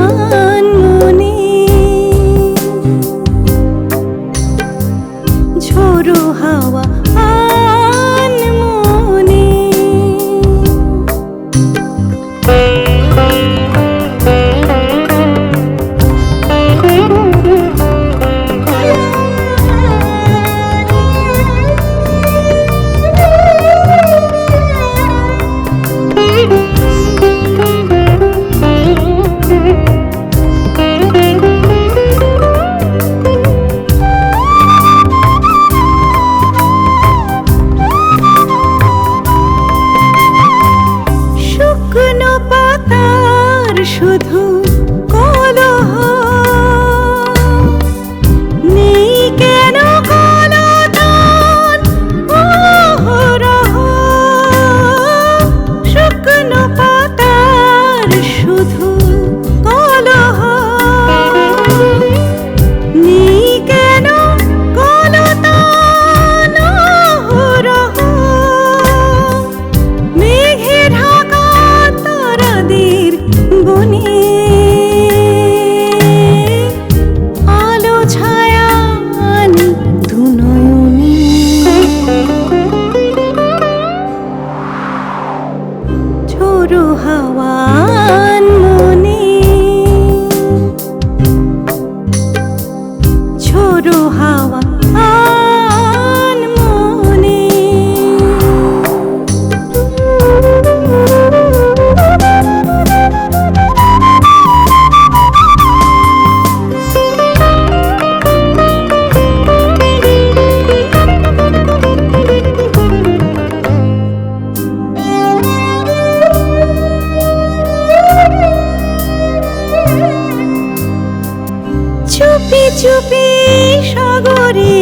আনমনে ঝোড়ো হাওয়া ঝোড়ো হাওয়া আন মনে। চুপি চুপি করি